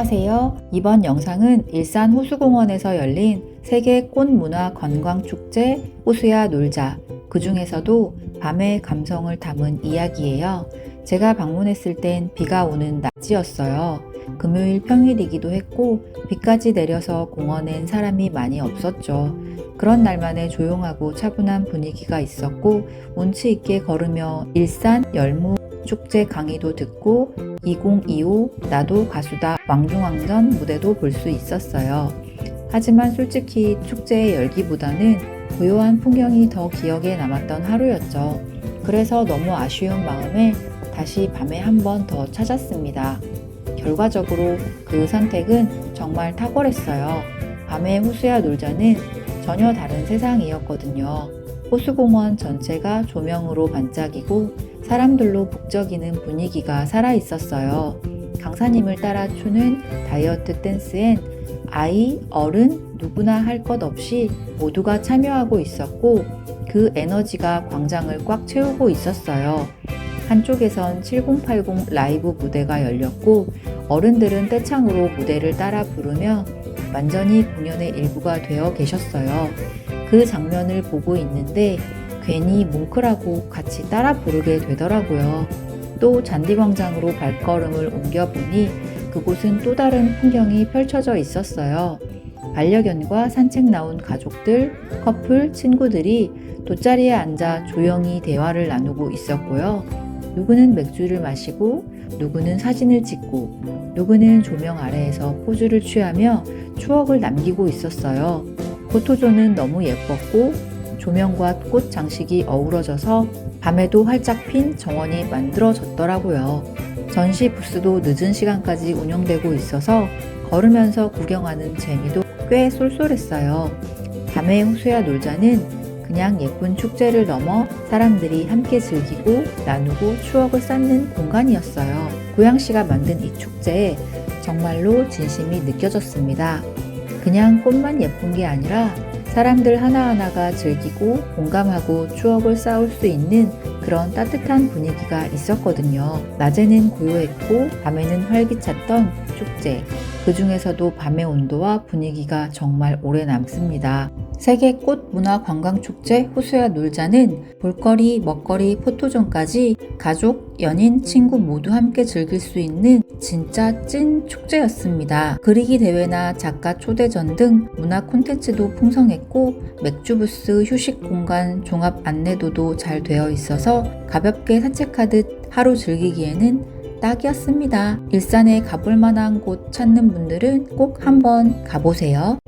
안녕하세요. 이번 영상은 일산 호수공원에서 열린 세계 꽃문화 관광축제 호수야 놀자. 그 중에서도 밤의 감성을 담은 이야기예요. 제가 방문했을 땐 비가 오는 낮이었어요. 금요일 평일이기도 했고 비까지 내려서 공원엔 사람이 많이 없었죠. 그런 날만의 조용하고 차분한 분위기가 있었고 운치 있게 걸으며 일산 열무 축제 강의도 듣고 2025 나도 가수다 왕중왕전 무대도 볼 수 있었어요. 하지만 솔직히 축제의 열기보다는 고요한 풍경이 더 기억에 남았던 하루였죠. 그래서 너무 아쉬운 마음에 다시 밤에 한 번 더 찾았습니다. 결과적으로 그 선택은 정말 탁월했어요. 밤에 호수야 놀자는 전혀 다른 세상이었거든요. 호수공원 전체가 조명으로 반짝이고 사람들로 북적이는 분위기가 살아 있었어요. 강사님을 따라 추는 다이어트 댄스엔 아이, 어른, 누구나 할 것 없이 모두가 참여하고 있었고 그 에너지가 광장을 꽉 채우고 있었어요. 한쪽에선 7080 라이브 무대가 열렸고 어른들은 떼창으로 무대를 따라 부르며 완전히 공연의 일부가 되어 계셨어요. 그 장면을 보고 있는데 괜히 뭉클하고 같이 따라 부르게 되더라고요. 또 잔디광장으로 발걸음을 옮겨보니 그곳은 또 다른 풍경이 펼쳐져 있었어요. 반려견과 산책 나온 가족들, 커플, 친구들이 돗자리에 앉아 조용히 대화를 나누고 있었고요. 누구는 맥주를 마시고, 누구는 사진을 찍고, 누구는 조명 아래에서 포즈를 취하며 추억을 남기고 있었어요. 포토존은 너무 예뻤고, 조명과 꽃 장식이 어우러져서 밤에도 활짝 핀 정원이 만들어졌더라고요. 전시 부스도 늦은 시간까지 운영되고 있어서 걸으면서 구경하는 재미도 꽤 쏠쏠했어요. 밤의 호수야 놀자는 그냥 예쁜 축제를 넘어 사람들이 함께 즐기고 나누고 추억을 쌓는 공간이었어요. 고양시가 만든 이 축제에 정말로 진심이 느껴졌습니다. 그냥 꽃만 예쁜 게 아니라 사람들 하나하나가 즐기고 공감하고 추억을 쌓을 수 있는 그런 따뜻한 분위기가 있었거든요. 낮에는 고요했고 밤에는 활기찼던 축제. 그 중에서도 밤의 온도와 분위기가 정말 오래 남습니다. 세계 꽃 문화 관광 축제 호수야 놀자는 볼거리, 먹거리, 포토존까지 가족, 연인, 친구 모두 함께 즐길 수 있는 진짜 찐 축제였습니다. 그리기 대회나 작가 초대전 등 문화 콘텐츠도 풍성했고 맥주 부스, 휴식 공간, 종합 안내도도 잘 되어 있어서 가볍게 산책하듯 하루 즐기기에는 딱이었습니다. 일산에 가볼 만한 곳 찾는 분들은 꼭 한번 가보세요.